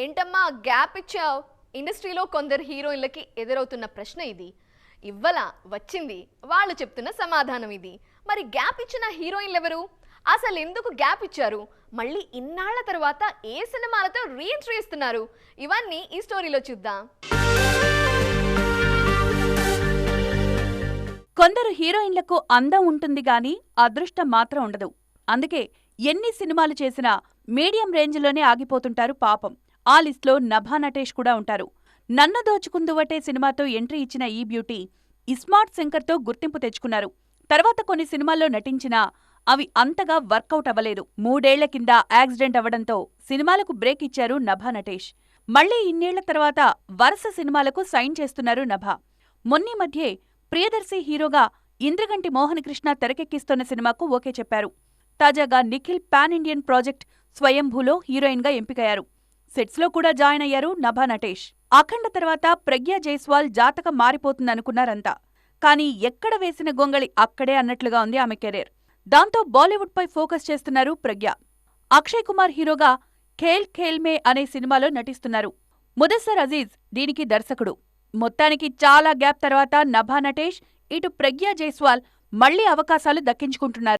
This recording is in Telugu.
ఏంటమ్మా గ్యాప్ ఇచ్చావు? ఇండస్ట్రీలో కొందరు హీరోయిన్లకి ఎదురవుతున్న ప్రశ్న ఇది. ఇవ్వలా వచ్చింది. వాళ్ళు చెప్తున్న సమాధానం ఇది. మరి గ్యాప్ ఇచ్చిన హీరోయిన్లు ఎవరు అసలు ఎందుకు గ్యాప్ ఇచ్చారు? మళ్ళీ ఇన్నాళ్ళ తర్వాత ఏ సినిమాలతో రీఎంట్రీ ఇస్తున్నారు? ఇవన్నీ ఈ స్టోరీలో చూద్దాం. కొందరు హీరోయిన్లకు అందం ఉంటుంది గాని అదృష్టం మాత్రం ఉండదు. అందుకే ఎన్ని సినిమాలు చేసినా మీడియం రేంజ్లోనే ఆగిపోతుంటారు పాపం. ఆ లిస్ట్లో నభా నటేష్ కూడా ఉంటారు. నన్ను దోచుకుందువటే సినిమాతో ఎంట్రీ ఇచ్చిన ఈ బ్యూటీ ఇస్మార్ట్ శంకర్తో గుర్తింపు తెచ్చుకున్నారు. తర్వాత కొన్ని సినిమాల్లో నటించినా అవి అంతగా వర్కౌట్ అవ్వలేదు. మూడేళ్ళ కింద యాక్సిడెంట్ అవ్వడంతో సినిమాలకు బ్రేక్ ఇచ్చారు నభా నటేష్. మళ్ళీ ఇన్నేళ్ళ తర్వాత వరుస సినిమాలకు సైన్ చేస్తున్నారు నభా. మొన్నీ మధ్యే ప్రియదర్శి హీరోగా ఇంద్రగంటి మోహనకృష్ణ తెరకెక్కిస్తున్న సినిమాకు ఓకే చెప్పారు. తాజాగా నిఖిల్ పాన్ ఇండియన్ ప్రాజెక్ట్ స్వయంభూలో హీరోయిన్గా ఎంపికయ్యారు. సెట్స్లో కూడా జాయిన్ అయ్యారు నభా నటేష్. అఖండ తర్వాత ప్రజ్ఞ జైస్వాల్ జాతకం మారిపోతుందనుకున్నారంతా. కానీ ఎక్కడ వేసిన గొంగళి అక్కడే అన్నట్లుగా ఉంది ఆమె కెరీర్. దాంతో బాలీవుడ్పై ఫోకస్ చేస్తున్నారు ప్రజ్ఞ. అక్షయ్ కుమార్ హీరోగా ఖేల్ ఖేల్ మే అనే సినిమాలో నటిస్తున్నారు. ముదస్సర్ అజీజ్ దీనికి దర్శకుడు. మొత్తానికి చాలా గ్యాప్ తర్వాత నభా నటేష్ ఇటు ప్రజ్ఞ జైస్వాల్ మళ్ళీ అవకాశాలు దక్కించుకుంటున్నారు.